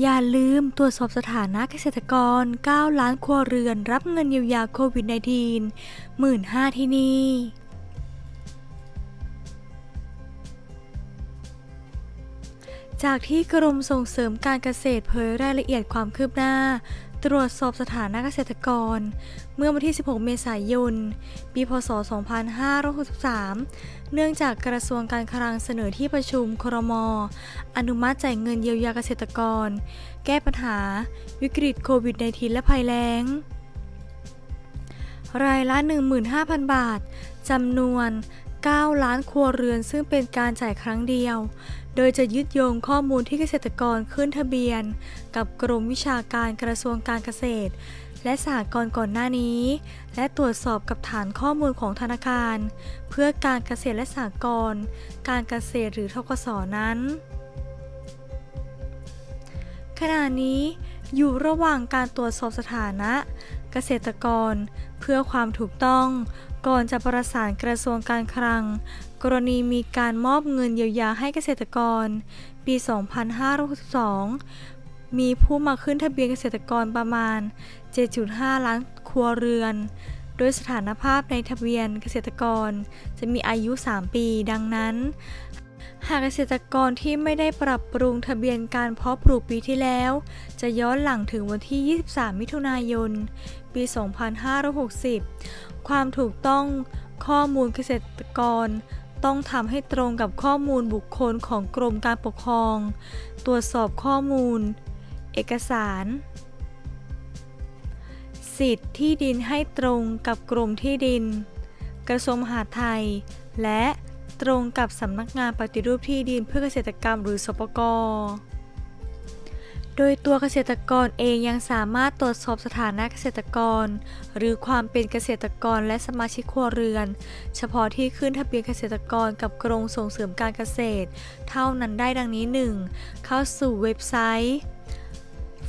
อย่าลืมตรวจสอบสถานะเกษตรกร 9 ล้านครัวเรือน รับเงินเยียวยาโควิด -19 หมื่นห้าที่นี่จากที่กรมส่งเสริมการเกษตรเผยรายละเอียดความคืบหน้า ตรวจสอบสถานะเกษตรกร เมื่อวันที่ 16 เมษายน ปี พศ 2563 เนื่องจากกระทรวงการคลังเสนอที่ประชุมครม อนุมัติจ่ายเงินเยียวยาเกษตรกร แก้ปัญหา วิกฤตโควิด -19 และภัยแล้ง รายละ 15,000 บาท จำนวน 9 ล้านครัวเรือนซึ่งเป็นการจ่ายครั้งเดียว โดยจะยึดโยงข้อมูลที่เกษตรกรขึ้นทะเบียน กับกรมวิชาการกระทรวงการเกษตร และสหกรณ์ก่อนหน้านี้ และตรวจสอบกับฐานข้อมูลของธนาคาร เพื่อการเกษตรและสหกรณ์ การเกษตรหรือทกสนั้น ขณะนี้อยู่ระหว่างการตรวจสอบสถานะ เกษตรกร เพื่อความถูกต้อง ก่อนจะประสานกระทรวงการคลัง กรณีมีการมอบเงินเยียวยาให้เกษตรกร ปี 2562 มีผู้มาขึ้นทะเบียนเกษตรกรประมาณ 7.5 ล้านครัวเรือน โดยสถานภาพในทะเบียนเกษตรกรจะมีอายุ 3 ปี ดังนั้น หากเกษตรกรที่ไม่ได้ปรับปรุงทะเบียนการเพาะปลูกปีที่แล้ว จะย้อนหลังถึงวันที่ 23 มิถุนายน ปี 2560 ความถูกต้องข้อมูลเกษตรกร ต้องทำให้ตรงกับข้อมูลบุคคลของกรมการปกครอง ตรวจสอบข้อมูล เอกสาร สิทธิ์ที่ดินให้ตรงกับกรมที่ดิน กระทรวงมหาดไทย และ ตรงกับสำนักงานปฏิรูปที่ดินเพื่อเกษตรกรรมหรือสปกโดยตัวเกษตรกรเองยังสามารถตรวจสอบสถานะเกษตรกร หรือความเป็นเกษตรกรและสมาชิกครัวเรือน เฉพาะที่ขึ้นทะเบียนเกษตรกรกับกรมส่งเสริมการเกษตร เท่านั้นได้ดังนี้ 1. เข้าสู่เว็บไซต์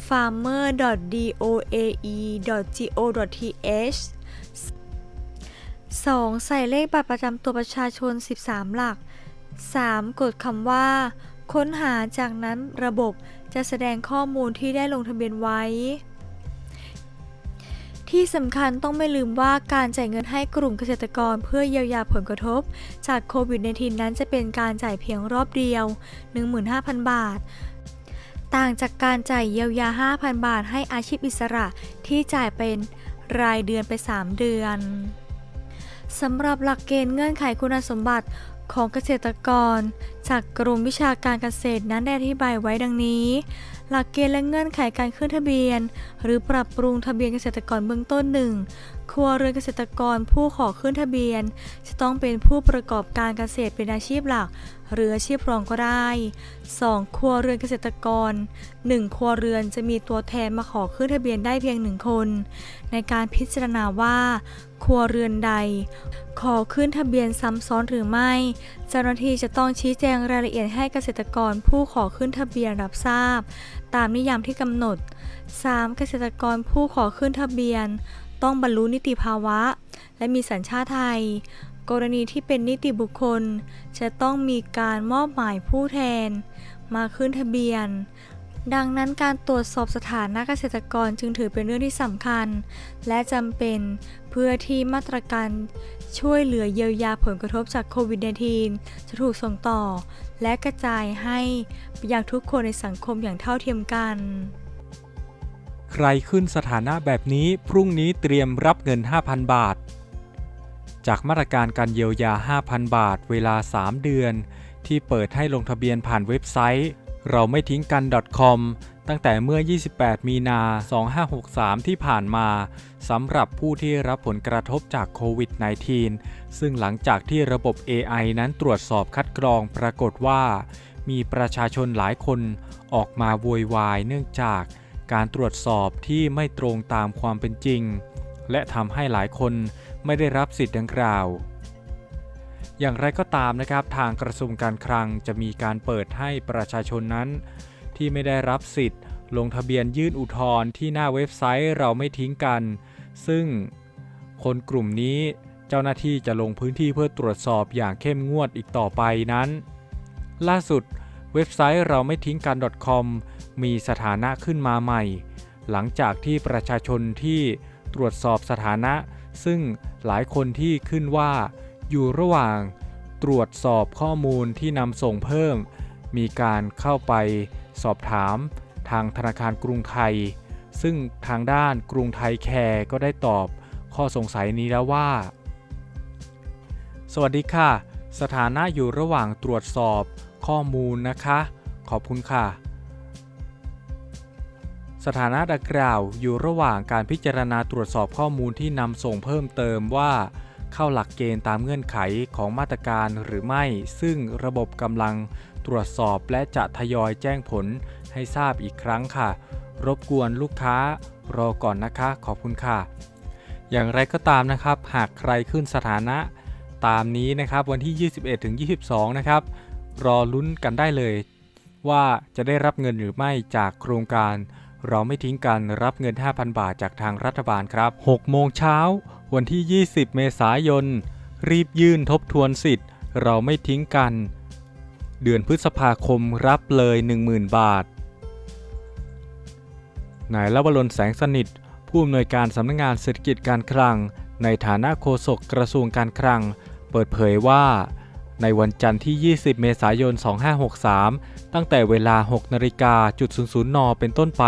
farmer.doae.go.th 2. ใส่เลขบัตรประจำตัวประชาชน 13 หลัก 3. กดคำว่า ค้นหาจากนั้นระบบจะแสดงข้อมูลที่ได้ลงทะเบียนไว้ ที่สำคัญต้องไม่ลืมว่าการจ่ายเงินให้กลุ่มเกษตรกรเพื่อเยียวยาผลกระทบ จากโควิด -19 นั้นจะเป็นการจ่ายเพียงรอบเดียว 15,000 บาทต่างจากการจ่ายเยียวยา 5,000 บาทให้อาชีพอิสระที่จ่ายเป็นรายเดือนไป 3 เดือน สำหรับหลักเกณฑ์เงื่อนไขคุณสมบัติของเกษตรกร จากกรมวิชาการเกษตรนั้นได้อธิบายไว้ดังนี้ หลักเกณฑ์และเงื่อนไขการขึ้นทะเบียน หรือปรับปรุงทะเบียนเกษตรกรเบื้องต้นหนึ่ง ครัวเรือนเกษตรกรผู้ขอขึ้นทะเบียน จะต้องเป็นผู้ประกอบการเกษตรเป็นอาชีพหลัก หรืออาชีพรองก็ได้ 2. ครัวเรือนเกษตรกร 1 ครัวเรือนจะมีตัวแทนมาขอขึ้นทะเบียนได้เพียงหนึ่งคน ในการพิจารณาว่าครัวเรือนใด ขอขึ้นทะเบียนซ้ำซ้อนหรือไม่ เจ้าหน้าที่จะต้องชี้แจงรายละเอียดให้เกษตรกรผู้ขอขึ้นทะเบียนรับทราบ ตามนิยามที่กำหนด 3. เกษตรกรผู้ขอขึ้นทะเบียน ต้องบรรลุนิติภาวะ และมีสัญชาติไทย กรณีที่เป็นนิติบุคคล จะต้องมีการมอบหมายผู้แทน มาขึ้นทะเบียน ดังนั้นการตรวจสอบสถานะเกษตรกรจึงถือเป็นเรื่องที่สำคัญ และจำเป็นเพื่อที่มาตรการช่วยเหลือเยียวยาผลกระทบจากโควิด -19 จะถูกส่งต่อ และกระจายให้ไปยังทุกคนในสังคมอย่างเท่าเทียมกัน ใครขึ้นสถานะแบบนี้พรุ่งนี้เตรียมรับเงิน 5,000 บาท จากมาตรการการเยียวยา 5,000 บาท เวลา 3 เดือน ที่เปิดให้ลงทะเบียนผ่านเว็บไซต์ เราไม่ทิ้งกัน .com ตั้งแต่เมื่อ 28 มีนา 2563 ที่ผ่านมาสำหรับผู้ที่รับผลกระทบจากโควิด -19 ซึ่งหลังจากที่ระบบ AI นั้นตรวจสอบคัดกรองปรากฏว่า มีประชาชนหลายคนออกมาโวยวายเนื่องจาก การตรวจสอบที่ไม่ตรงตามความเป็นจริง และทำให้หลายคนไม่ได้รับสิทธิ์ดังกล่าว อย่างไรก็ตามนะครับทางกระทรวงการคลังจะมีการเปิดให้ประชาชนนั้น ที่ไม่ได้รับสิทธิ์ ลงทะเบียนยื่นอุทธรณ์ที่หน้าเว็บไซต์เราไม่ทิ้งกัน ซึ่งคนกลุ่มนี้เจ้าหน้าที่จะลงพื้นที่เพื่อตรวจสอบอย่างเข้มงวดอีกต่อไปนั้น ล่าสุดเว็บไซต์เราไม่ทิ้งกัน .com มีสถานะขึ้นมาใหม่ หลังจากที่ประชาชนที่ตรวจสอบสถานะ ซึ่งหลายคนที่ขึ้นว่า อยู่ระหว่างตรวจสอบข้อมูลที่นำส่งเพิ่ม มีการเข้าไปสอบถามทางธนาคารกรุงไทย ซึ่งทางด้านกรุงไทยแคร์ก็ได้ตอบข้อสงสัยนี้แล้วว่า สวัสดีค่ะ สถานะอยู่ระหว่างตรวจสอบข้อมูลนะคะ ขอบคุณค่ะ สถานะดังกล่าวอยู่ระหว่างการพิจารณาตรวจสอบข้อมูลที่นำส่งเพิ่มเติมว่า เข้าหลักเกณฑ์ตามเงื่อนไขของมาตรการหรือไม่ ซึ่งระบบกำลังตรวจสอบและจะทยอยแจ้งผลให้ทราบอีกครั้งค่ะ รบกวนลูกค้ารอก่อนนะคะ ขอบคุณค่ะ อย่างไรก็ตามนะครับ หากใครขึ้นสถานะ ตามนี้นะครับวันที่ 21ถึง22 นะครับ รอลุ้นกันได้เลย ว่าจะได้รับเงินหรือไม่จากโครงการ เราไม่ทิ้งกันรับเงิน 5,000 บาทจากทางรัฐบาลครับ 6 โมงเช้า วันที่ 20 เมษายน รีบยื่นทบทวนสิทธิ์ เราไม่ทิ้งกัน เดือนพฤษภาคมรับเลย 10,000 บาท นายละวรนแสงสนิท ผู้อำนวยการสำนักงงานเศรษฐกิจการคลัง ในฐานะโฆษกกระทรวงการคลัง เปิดเผยว่า ในวันจันทร์ที่ 20 เมษายน 2563 ตั้งแต่เวลา 6นาฬิกาจุด00น เป็นต้นไป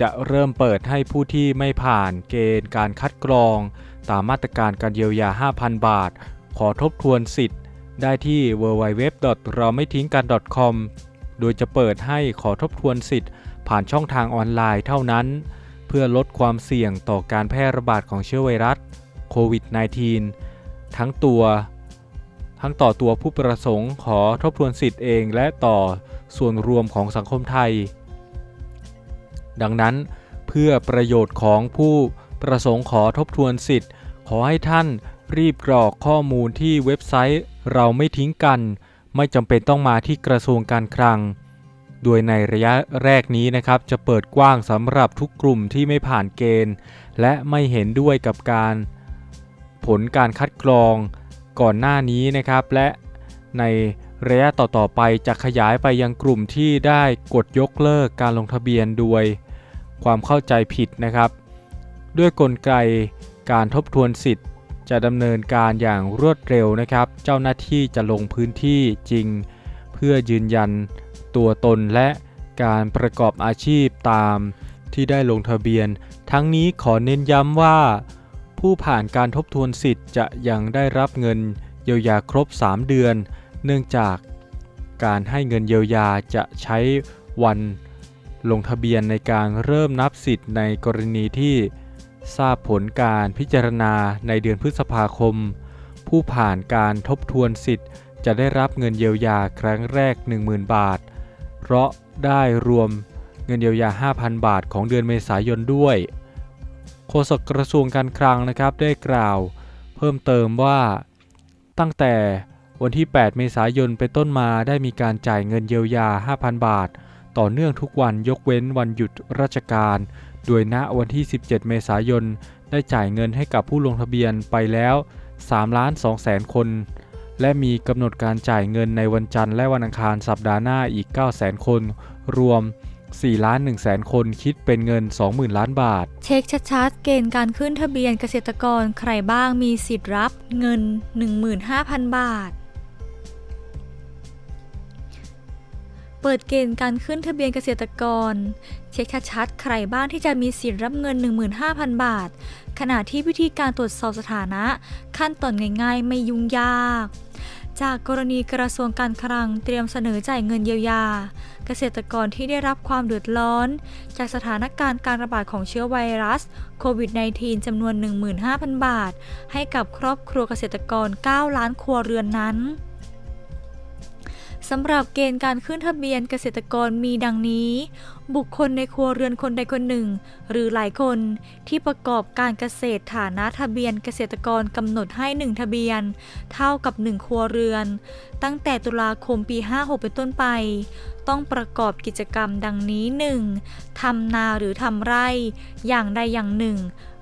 จะเริ่มเปิดให้ผู้ที่ไม่ผ่านเกณฑ์การคัดกรอง ตามมาตรการการเยียวยา 5,000 บาท ขอทบทวนสิทธิ์ ได้ที่ www. เราไม่ทิ้งกัน .com โดยจะเปิดให้ขอทบทวนสิทธิ์ ผ่านช่องทางออนไลน์เท่านั้น เพื่อลดความเสี่ยงต่อการแพร่ระบาดของเชื้อไวรัสโควิด -19 ทั้งตัว ทั้งต่อตัวผู้ประสงค์ขอทบทวนสิทธิ์เองและต่อส่วนรวมของสังคมไทย ดังนั้นเพื่อประโยชน์ของผู้ประสงค์ขอทบทวนสิทธิ์ ขอให้ท่านรีบกรอกข้อมูลที่เว็บไซต์เราไม่ทิ้งกัน ไม่จำเป็นต้องมาที่กระทรวงการคลัง โดยในระยะแรกนี้นะครับ จะเปิดกว้างสำหรับทุกกลุ่มที่ไม่ผ่านเกณฑ์ และไม่เห็นด้วยกับการ ผลการคัดกรอง ก่อนหน้านี้นะครับ และในระยะต่อๆไปจะขยายไปยังกลุ่มที่ได้กดยกเลิกการลงทะเบียนด้วยความเข้าใจผิดนะครับ ด้วยกลไกการทบทวนสิทธิ์ จะดำเนินการอย่างรวดเร็วนะครับ เจ้าหน้าที่จะลงพื้นที่จริง เพื่อยืนยันตัวตนและการประกอบอาชีพตามที่ได้ลงทะเบียน ทั้งนี้ขอเน้นย้ำว่า ผู้ผ่านการทบทวนสิทธิ์จะยังได้รับเงินเยียวยาครบ 3 เดือน เนื่องจากการให้เงินเยียวยาจะใช้วันลงทะเบียนในการเริ่มนับสิทธิ์ในกรณีที่ทราบผลการพิจารณาในเดือนพฤษภาคม ผู้ผ่านการทบทวนสิทธิ์ จะได้รับเงินเยียวยาครั้งแรก 10,000 บาท เพราะได้รวมเงินเยียวยา 5,000 บาทของเดือนเมษายนด้วย โฆษกกระทรวงการคลังนะครับได้กล่าว เพิ่มเติมว่า ตั้งแต่วันที่ 8 เมษายนเป็นต้นมาได้มีการจ่ายเงินเยียวยา 5,000 บาท ต่อเนื่องทุกวันยกเว้นวันหยุดราชการ โดยณวันที่ 17 เมษายน ได้จ่ายเงินให้กับผู้ลงทะเบียนไปแล้ว3ล้าน2แสนคน และมีกำหนดการจ่ายเงินในวันจันทร์และวันอังคารสัปดาห์หน้าอีก 9 0 0 0 0 0 คน รวม 4ล้าน1แสนคนคิดเป็นเงิน 20,000 ล้านบาท เช็คชัดๆ เกณฑ์การขึ้นทะเบียนเกษตรกรใครบ้างมีสิทธิ์รับเงิน 15,000 บาท เปิดเกณฑ์การขึ้นทะเบียนเกษตรกร เช็คชัดๆ ใครบ้างที่จะมีสิทธิ์รับเงิน 15,000 บาท ขณะที่วิธีการตรวจสอบสถานะ ขั้นตอนง่ายๆ ไม่ยุ่งยาก จากกรณีกระทรวงการคลังเตรียมเสนอจ่ายเงินเยียวยา เกษตรกรที่ได้รับความเดือดร้อน จากสถานการณ์การระบาดของเชื้อไวรัสโควิด -19 จำนวน 15,000 บาท ให้กับครอบครัวเกษตรกร 9 ล้านครัวเรือนนั้น สำหรับเกณฑ์การขึ้นทะเบียนเกษตรกรมีดังนี้ บุคคลในครัวเรือนคนใดคนหนึ่ง หรือหลายคนที่ประกอบการเกษตรฐานะทะเบียนเกษตรกรกำหนดให้ 1 ทะเบียน เท่ากับ 1 ครัวเรือน ตั้งแต่ตุลาคมปี 56 เป็นต้นไป ต้องประกอบกิจกรรมดังนี้ 1. ทำนาหรือทำไร่อย่างใดอย่างหนึ่ง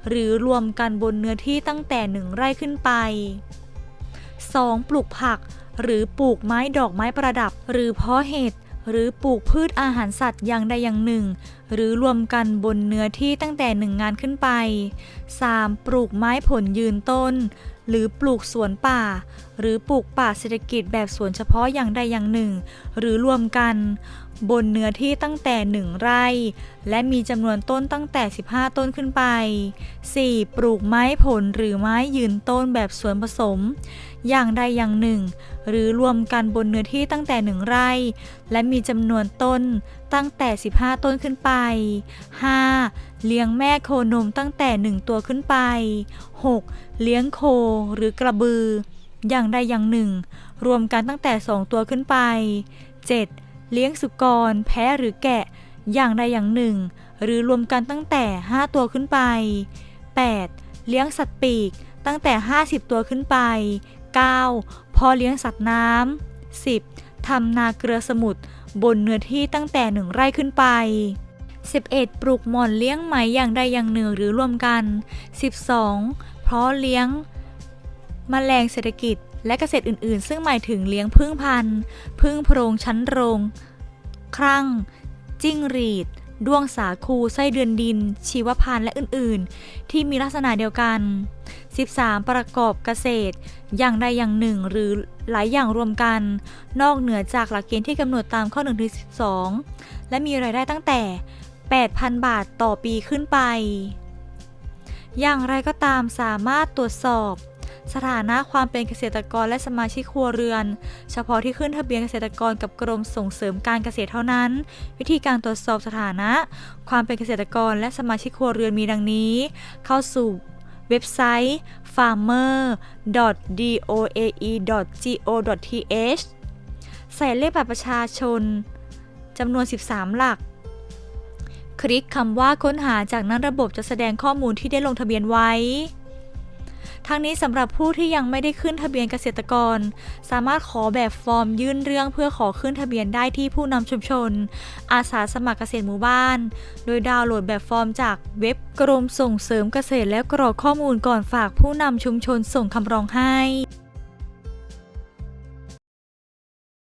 หรือรวมกันบนเนื้อที่ตั้งแต่ 1 ไร่ขึ้นไป 2. ปลูกผัก หรือปลูกไม้ดอกไม้ประดับ หรือเพาะเห็ดหรือปลูกพืชอาหารสัตว์อย่างใดอย่างหนึ่ง หรือรวมกันบนเนื้อที่ตั้งแต่หนึ่งงานขึ้นไป 3. ปลูกไม้ผลยืนต้น หรือปลูกสวนป่า หรือปลูกป่าเศรษฐกิจแบบสวนเฉพาะอย่างใดอย่างหนึ่ง หรือรวมกัน บนเนื้อที่ตั้งแต่ 1 ไร่ และมีจำนวนต้นตั้งแต่ 15 ต้นขึ้นไป 4. ปลูกไม้ผลหรือไม้ยืนต้นแบบสวนผสม อย่างใดอย่างหนึ่ง หรือรวมกันบนเนื้อที่ตั้งแต่1ไร่ และมีจำนวนต้นตั้งแต่ 15 ต้นขึ้นไป 5. เลี้ยงแม่โคนมตั้งแต่ 1 ตัวขึ้นไป 6. เลี้ยงโคหรือกระบือ อย่างใดอย่างหนึ่ง รวมกันตั้งแต่ 2 ตัวขึ้นไป 7. เลี้ยงสุกร แพะหรือแกะ อย่างใดอย่างหนึ่ง หรือรวมกันตั้งแต่ 5 ตัวขึ้นไป 8. เลี้ยงสัตว์ปีกตั้งแต่ 50 ตัวขึ้นไป 9. พอเลี้ยงสัตว์น้ำ 10. ทำนาเกลือสมุทรบนเนื้อที่ตั้งแต่1ไร่ขึ้นไป 11. ปลูกหม่อนเลี้ยงไหมอย่างใดอย่างหนึ่งหรือรวมกัน 12. เพราะเลี้ยงแมลงเศรษฐกิจและเกษตรอื่นๆ ซึ่งหมายถึงเลี้ยงพึ่งพันธุ์พึ่งโพรงชั้นโรง ครั่ง จิ้งหรีด ด้วงสาคูไส้เดือนดิน ชีวพันธุ์และอื่นๆ ที่มีลักษณะเดียวกัน 13. ประกอบเกษตร อย่างใดอย่างหนึ่งหรือหลายอย่างรวมกัน นอกเหนือจากหลักเกณฑ์ที่กำหนดตามข้อ1ถึง12 และมีรายได้ตั้งแต่ 8,000 บาทต่อปีขึ้นไป อย่างไรก็ตามสามารถตรวจสอบ สถานะความเป็นเกษตรกรและสมาชิกครัวเรือน เฉพาะที่ขึ้นทะเบียนเกษตรกรกับกรมส่งเสริมการเกษตรเท่านั้น วิธีการตรวจสอบสถานะ ความเป็นเกษตรกรและสมาชิกครัวเรือนมีดังนี้ เข้าสู่เว็บไซต์ farmer.doae.go.th ใส่เลขบัตรประชาชนจำนวน 13 หลัก คลิกคำว่าค้นหาจากนั้นระบบจะแสดงข้อมูลที่ได้ลงทะเบียนไว้ ทั้งนี้สำหรับผู้ที่ยังไม่ได้ขึ้นทะเบียนเกษตรกร สามารถขอแบบฟอร์มยื่นเรื่องเพื่อขอขึ้นทะเบียนได้ที่ผู้นำชุมชน อาสาสมัครเกษตรหมู่บ้าน โดยดาวน์โหลดแบบฟอร์มจากเว็บกรมส่งเสริมเกษตรแล้วกรอกข้อมูลก่อนฝากผู้นำชุมชนส่งคำร้องให้